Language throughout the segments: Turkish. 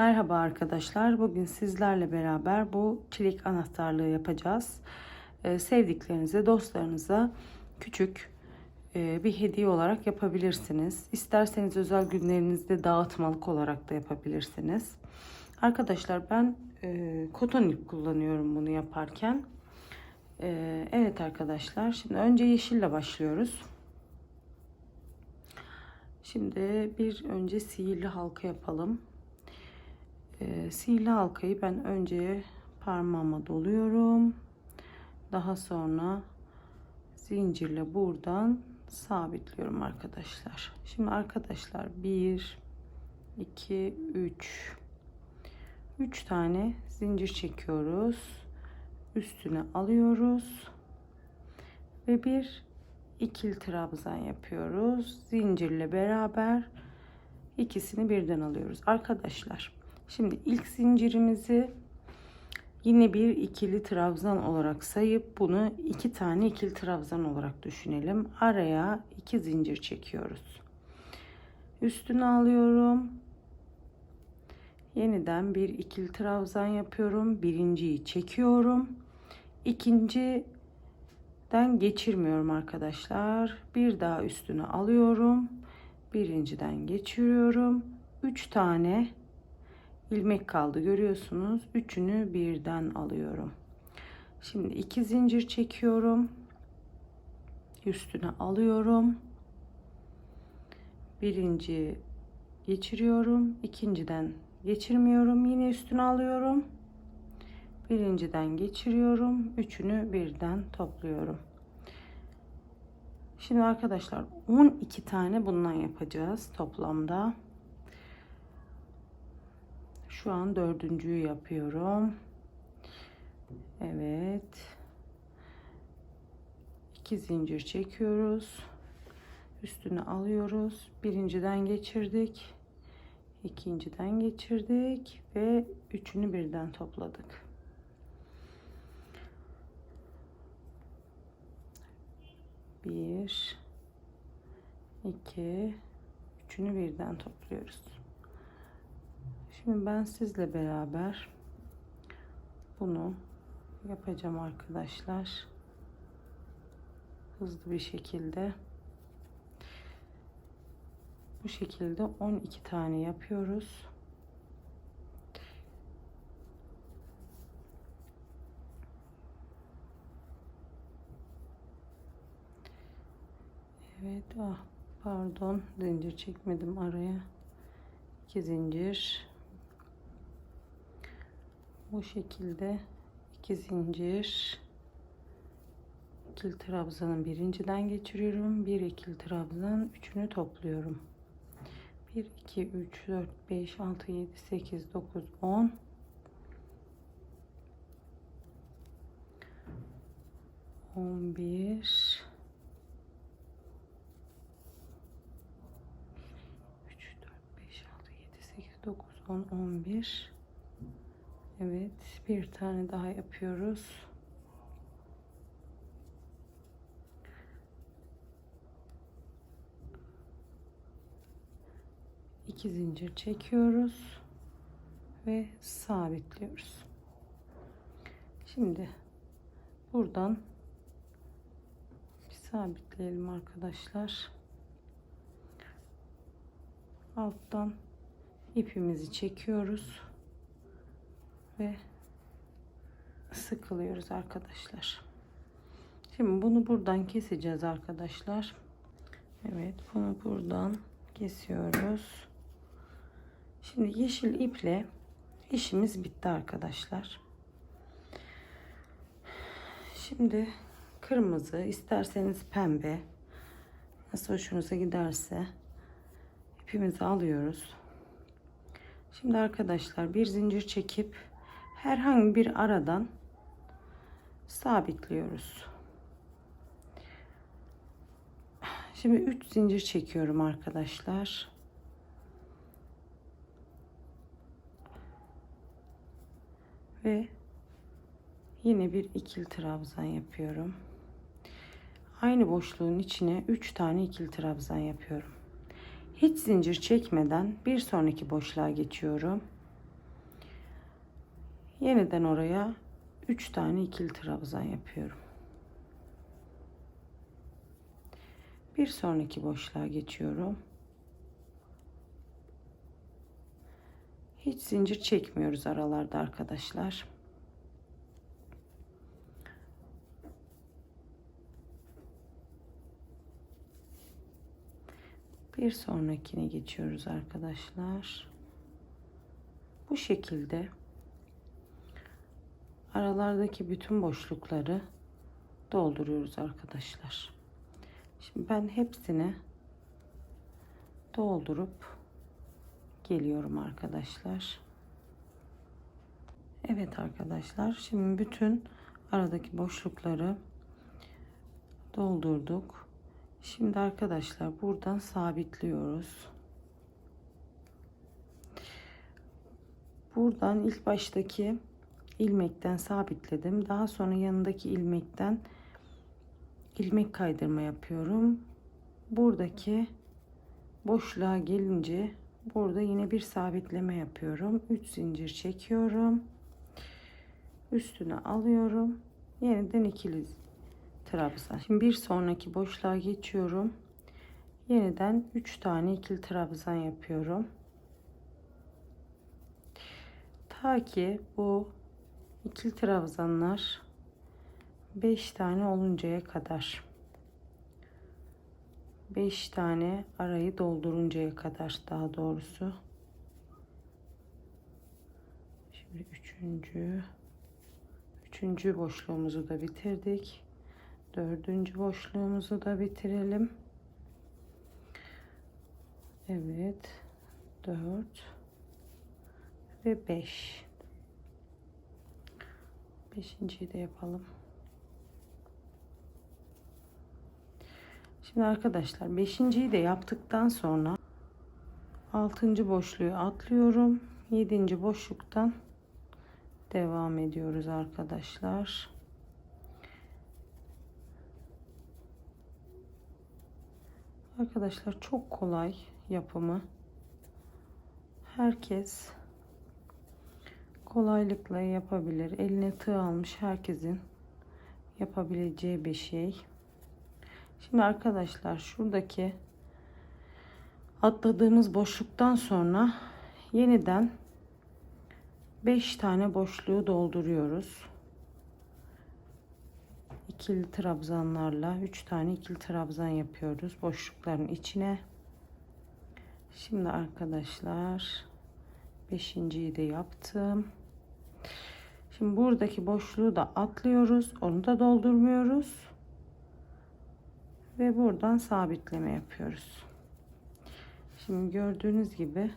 Merhaba arkadaşlar. Bugün sizlerle beraber bu çelik anahtarlığı yapacağız. Ee, sevdiklerinize, dostlarınıza küçük e, bir hediye olarak yapabilirsiniz. İsterseniz özel günlerinizde dağıtmalık olarak da yapabilirsiniz. Arkadaşlar ben e, koton kullanıyorum bunu yaparken. E, evet arkadaşlar şimdi önce yeşille başlıyoruz. Şimdi bir önce sihirli halka yapalım. E, sihirli halkayı ben önce parmağıma doluyorum. Daha sonra zincirle buradan sabitliyorum arkadaşlar. Şimdi arkadaşlar 1 2 3 3 tane zincir çekiyoruz. Üstüne alıyoruz. Ve bir ikili trabzan yapıyoruz. Zincirle beraber ikisini birden alıyoruz. Arkadaşlar şimdi ilk zincirimizi yine bir ikili trabzan olarak sayıp bunu iki tane ikili trabzan olarak düşünelim. Araya iki zincir çekiyoruz. Üstüne alıyorum. Yeniden bir ikili trabzan yapıyorum. Birinciyi çekiyorum. İkinciden geçirmiyorum arkadaşlar. Bir daha üstüne alıyorum. Birinciden geçiriyorum. Üç tane ilmek kaldı görüyorsunuz. Üçünü birden alıyorum. Şimdi iki zincir çekiyorum. Üstüne alıyorum. Birinci geçiriyorum. ikinciden geçirmiyorum. Yine üstüne alıyorum. Birinciden geçiriyorum. Üçünü birden topluyorum. Şimdi arkadaşlar 12 tane bundan yapacağız toplamda. Şu an dördüncüyü yapıyorum. Evet. İki zincir çekiyoruz. Üstüne alıyoruz. Birinciden geçirdik. ikinciden geçirdik ve üçünü birden topladık. Bir, iki, üçünü birden topluyoruz. Şimdi ben sizle beraber bunu yapacağım arkadaşlar. Hızlı bir şekilde. Bu şekilde 12 tane yapıyoruz. Evet, ah pardon zincir çekmedim araya. 2 zincir. Bu şekilde iki zincir. İkili trabzanın birinciden geçiriyorum. Bir ikili trabzan üçünü topluyorum. 1 2 3 4 5 6 7 8 9 10 11 3 4 5 6 7 8 9 10 11 Evet, bir tane daha yapıyoruz. İki zincir çekiyoruz ve sabitliyoruz. Şimdi buradan bir sabitleyelim arkadaşlar. Alttan ipimizi çekiyoruz ve sıkılıyoruz arkadaşlar. Şimdi bunu buradan keseceğiz arkadaşlar. Evet bunu buradan kesiyoruz. Şimdi yeşil iple işimiz bitti arkadaşlar. Şimdi kırmızı isterseniz pembe nasıl hoşunuza giderse ipimizi alıyoruz. Şimdi arkadaşlar bir zincir çekip herhangi bir aradan sabitliyoruz. Şimdi 3 zincir çekiyorum arkadaşlar. Ve yine bir ikili trabzan yapıyorum. Aynı boşluğun içine 3 tane ikili trabzan yapıyorum. Hiç zincir çekmeden bir sonraki boşluğa geçiyorum Yeniden oraya 3 tane ikili trabzan yapıyorum. Bir sonraki boşluğa geçiyorum. Hiç zincir çekmiyoruz aralarda arkadaşlar. Bir sonrakine geçiyoruz arkadaşlar. Bu şekilde aralardaki bütün boşlukları dolduruyoruz arkadaşlar. Şimdi ben hepsini doldurup geliyorum arkadaşlar. Evet arkadaşlar şimdi bütün aradaki boşlukları doldurduk. Şimdi arkadaşlar buradan sabitliyoruz. Buradan ilk baştaki ilmekten sabitledim. Daha sonra yanındaki ilmekten ilmek kaydırma yapıyorum. Buradaki boşluğa gelince burada yine bir sabitleme yapıyorum. 3 zincir çekiyorum. Üstüne alıyorum. Yeniden ikili trabzan. Şimdi bir sonraki boşluğa geçiyorum. Yeniden 3 tane ikili trabzan yapıyorum. Ta ki bu ikili trabzanlar 5 tane oluncaya kadar. 5 tane arayı dolduruncaya kadar daha doğrusu. Şimdi üçüncü üçüncü boşluğumuzu da bitirdik. Dördüncü boşluğumuzu da bitirelim. Evet 4 ve 5 beşinciyi de yapalım Şimdi arkadaşlar beşinciyi de yaptıktan sonra altıncı boşluğu atlıyorum. Yedinci boşluktan devam ediyoruz arkadaşlar. Arkadaşlar çok kolay yapımı. Herkes kolaylıkla yapabilir. Eline tığ almış herkesin yapabileceği bir şey. Şimdi arkadaşlar şuradaki atladığımız boşluktan sonra yeniden 5 tane boşluğu dolduruyoruz. İkili trabzanlarla 3 tane ikili trabzan yapıyoruz boşlukların içine. Şimdi arkadaşlar 5.yi de yaptım. Şimdi buradaki boşluğu da atlıyoruz. Onu da doldurmuyoruz ve buradan sabitleme yapıyoruz. Şimdi gördüğünüz gibi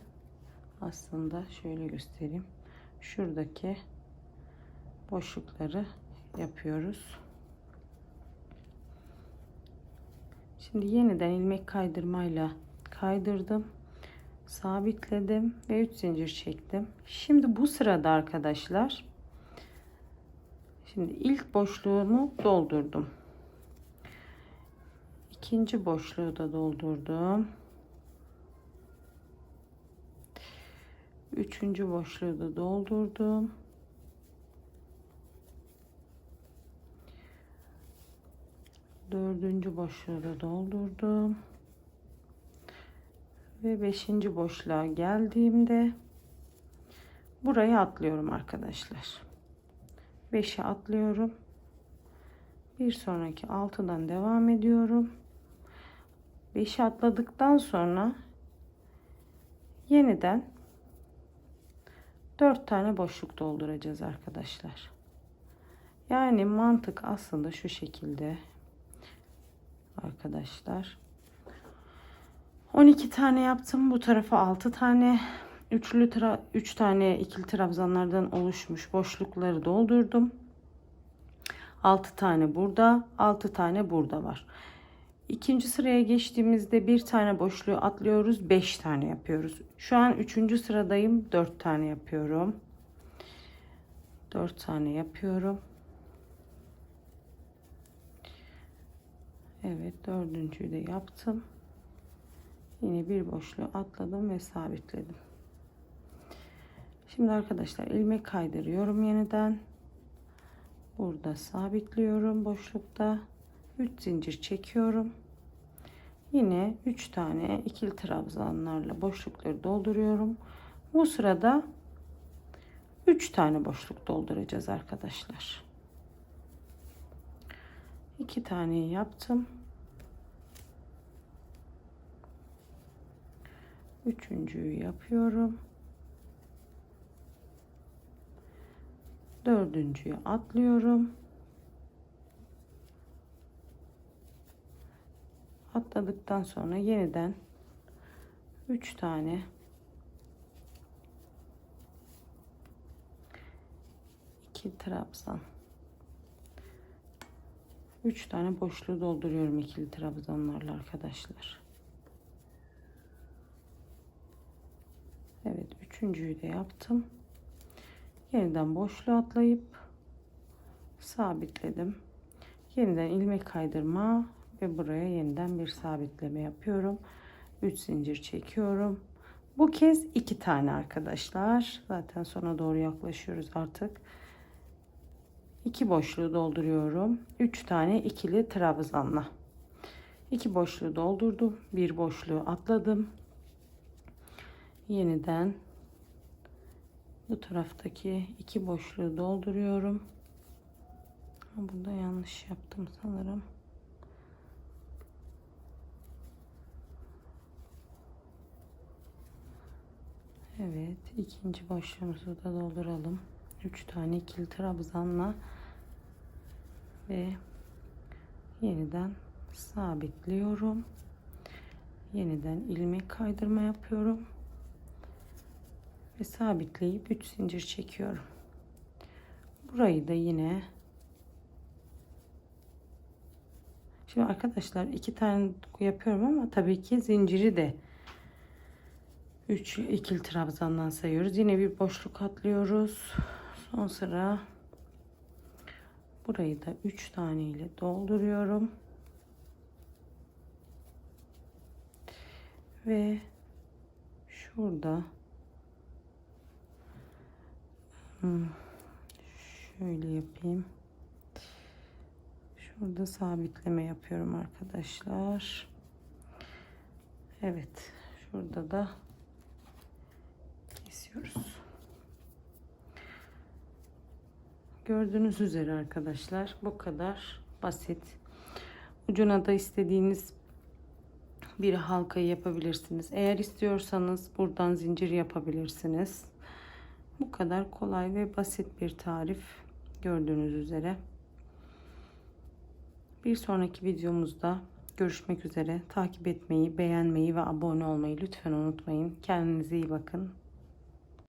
aslında şöyle göstereyim. Şuradaki boşlukları yapıyoruz. Şimdi yeniden ilmek kaydırmayla kaydırdım. Sabitledim ve 3 zincir çektim. Şimdi bu sırada arkadaşlar şimdi ilk boşluğumu doldurdum ikinci boşluğu da doldurdum. Üçüncü boşluğu da doldurdum. Dördüncü boşluğu da doldurdum. Ve beşinci boşluğa geldiğimde buraya atlıyorum arkadaşlar. 5'e atlıyorum. Bir sonraki altıdan devam ediyorum. 5'i atladıktan sonra yeniden 4 tane boşluk dolduracağız arkadaşlar. Yani mantık aslında şu şekilde arkadaşlar. 12 tane yaptım. Bu tarafa 6 tane üçlü tra 3 tane ikili trabzanlardan oluşmuş boşlukları doldurdum. 6 tane burada, 6 tane burada var. İkinci sıraya geçtiğimizde bir tane boşluğu atlıyoruz. Beş tane yapıyoruz. Şu an üçüncü sıradayım. Dört tane yapıyorum. Dört tane yapıyorum. Evet dördüncüyü de yaptım. Yine bir boşluğu atladım ve sabitledim. Şimdi arkadaşlar ilmek kaydırıyorum yeniden. Burada sabitliyorum boşlukta. 3 zincir çekiyorum. Yine 3 tane ikili trabzanlarla boşlukları dolduruyorum. Bu sırada 3 tane boşluk dolduracağız arkadaşlar. 2 tane yaptım. Üçüncüyü yapıyorum. Dördüncüyü atlıyorum. Atladıktan sonra yeniden 3 tane iki trabzan 3 tane boşluğu dolduruyorum ikili trabzanlarla arkadaşlar. Evet üçüncüyü de yaptım. Yeniden boşluğa atlayıp sabitledim. Yeniden ilmek kaydırma ve buraya yeniden bir sabitleme yapıyorum. 3 zincir çekiyorum. Bu kez iki tane arkadaşlar. Zaten sona doğru yaklaşıyoruz artık. İki boşluğu dolduruyorum. 3 tane ikili trabzanla. İki boşluğu doldurdum. Bir boşluğu atladım. Yeniden bu taraftaki iki boşluğu dolduruyorum. Burada yanlış yaptım sanırım. Evet, ikinci boşluğumuzu da dolduralım. 3 tane ikili trabzanla ve yeniden sabitliyorum. Yeniden ilmek kaydırma yapıyorum. Ve sabitleyip 3 zincir çekiyorum. Burayı da yine Şimdi arkadaşlar iki tane yapıyorum ama tabii ki zinciri de 3 ikili trabzandan sayıyoruz. Yine bir boşluk atlıyoruz. Son sıra burayı da 3 tane ile dolduruyorum. Ve şurada şöyle yapayım. Şurada sabitleme yapıyorum arkadaşlar. Evet. Şurada da kesiyoruz. Gördüğünüz üzere arkadaşlar bu kadar basit. Ucuna da istediğiniz bir halkayı yapabilirsiniz. Eğer istiyorsanız buradan zincir yapabilirsiniz. Bu kadar kolay ve basit bir tarif gördüğünüz üzere. Bir sonraki videomuzda görüşmek üzere. Takip etmeyi, beğenmeyi ve abone olmayı lütfen unutmayın. Kendinize iyi bakın.